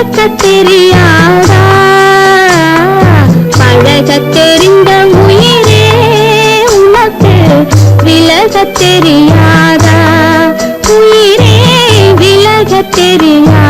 பழக்க தெரியாதா பழக தெரிந்த உயிரே உனக்கு விலக தெரியாதா உயிரே விலக தெரியாதா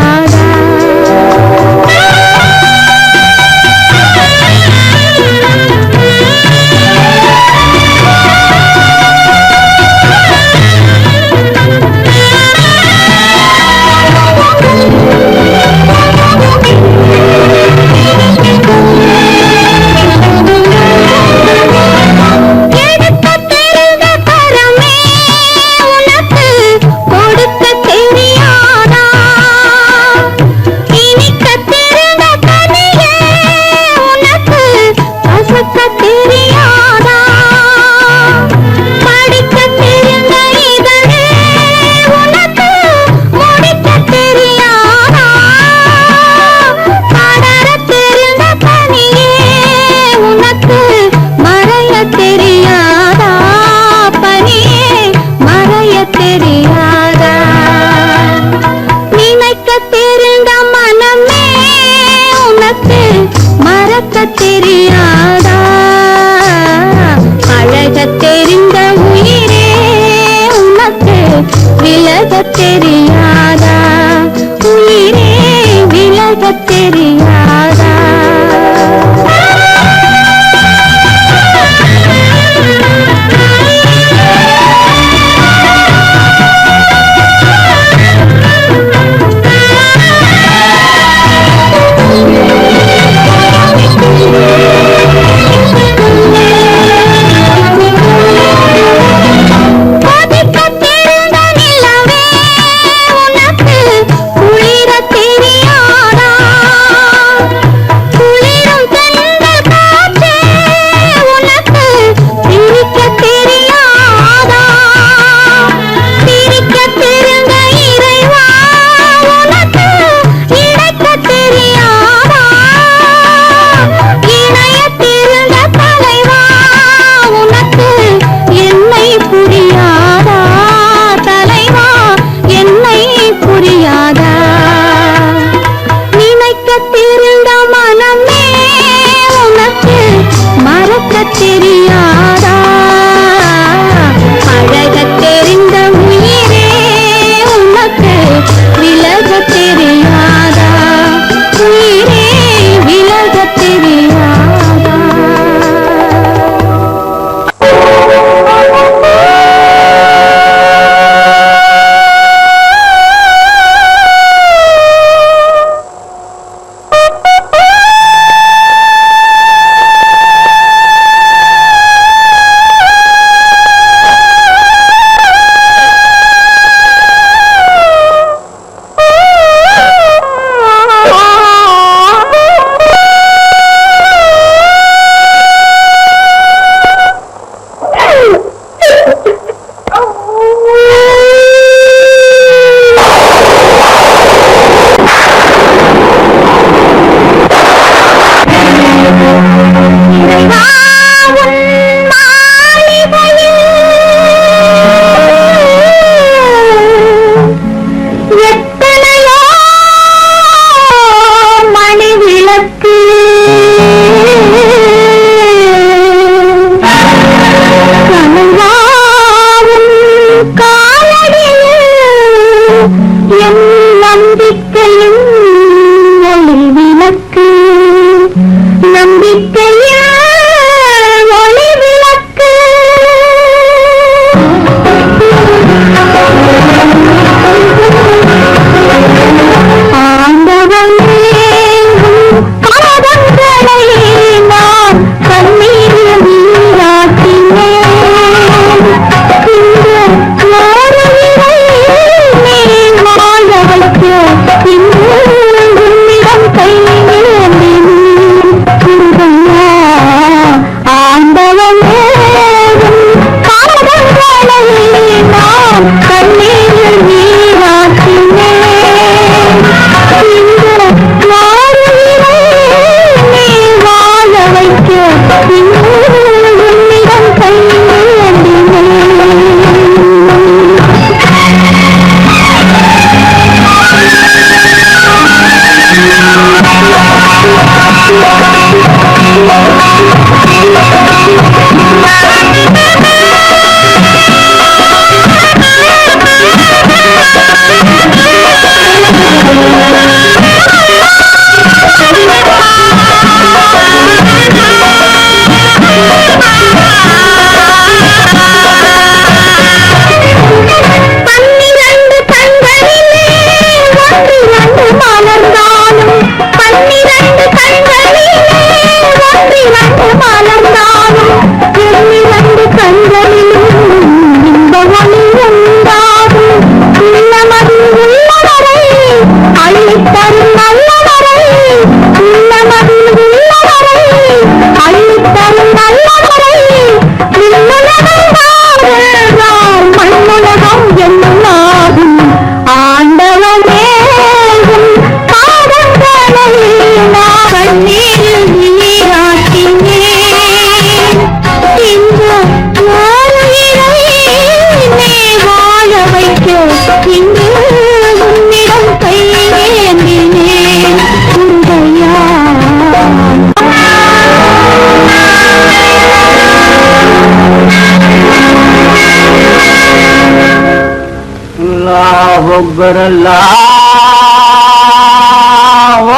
अल्लाह अकबर अल्लाह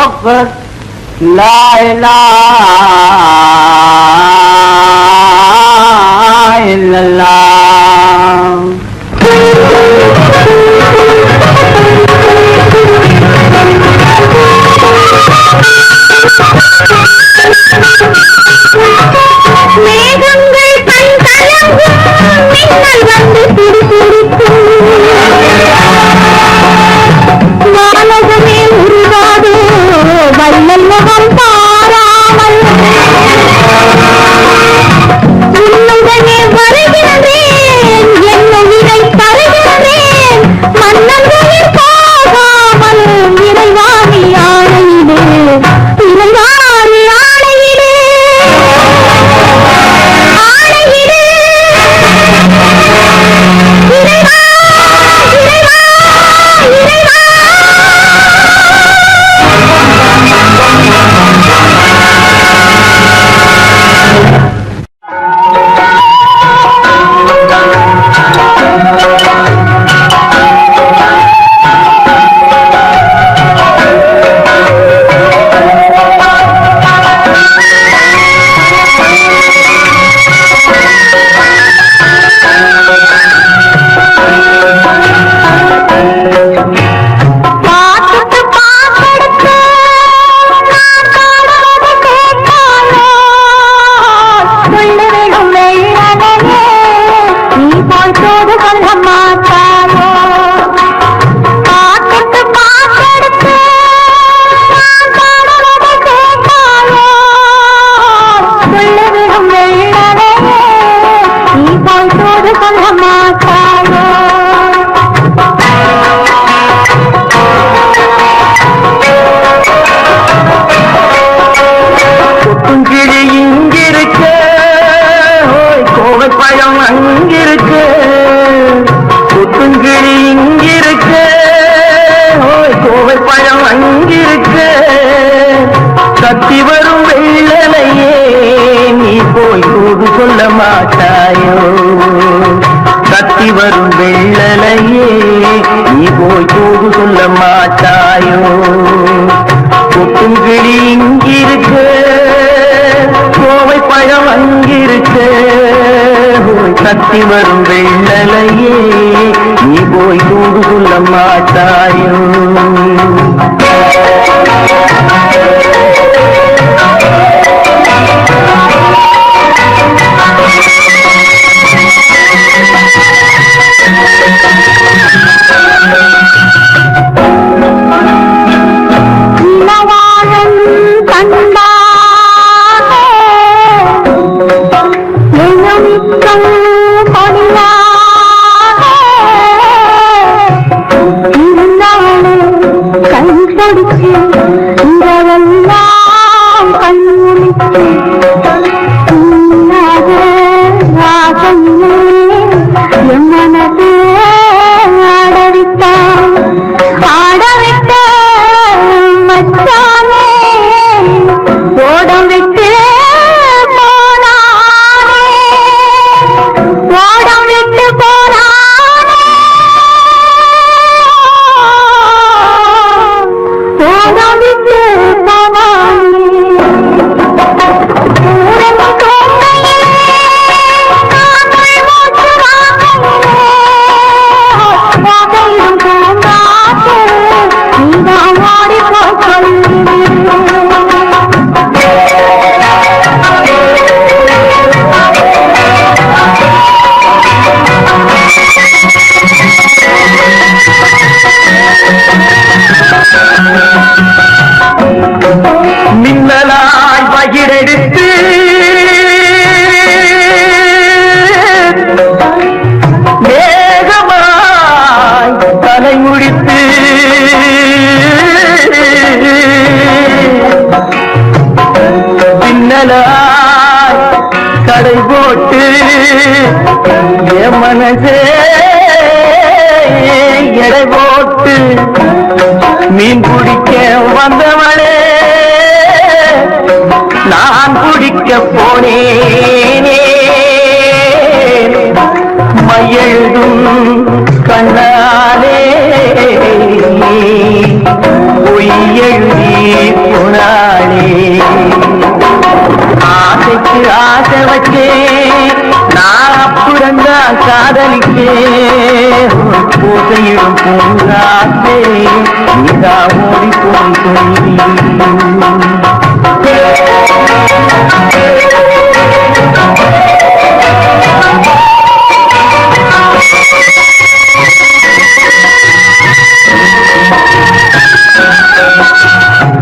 अकबर ला इलाहा इल्लल्लाह Allah பூசையிடும் பூங்காத்தே நீதா ஓடி போய் Thank you.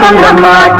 போல்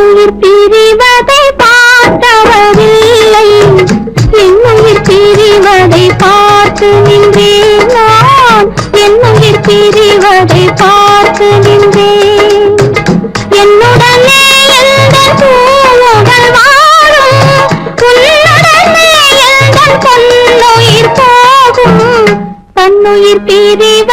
என்னுயிர் பிரிவதை பார்த்தவரில்லை. என்னுயிர் பிரிவதை பார்த்து நின்றேன் நான். என்னுயிர் பிரிவதை பார்த்து நின்றேன். என்னுடனே எந்த பூவுகள் வாழும்? உன்னுடனே எந்த பொன்னுயிர் போகும்? தன்னுயிர் பிரிவ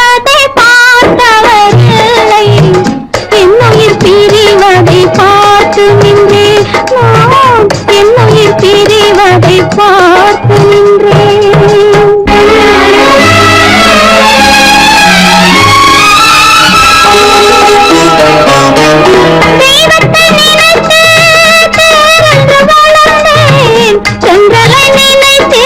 నేనైతే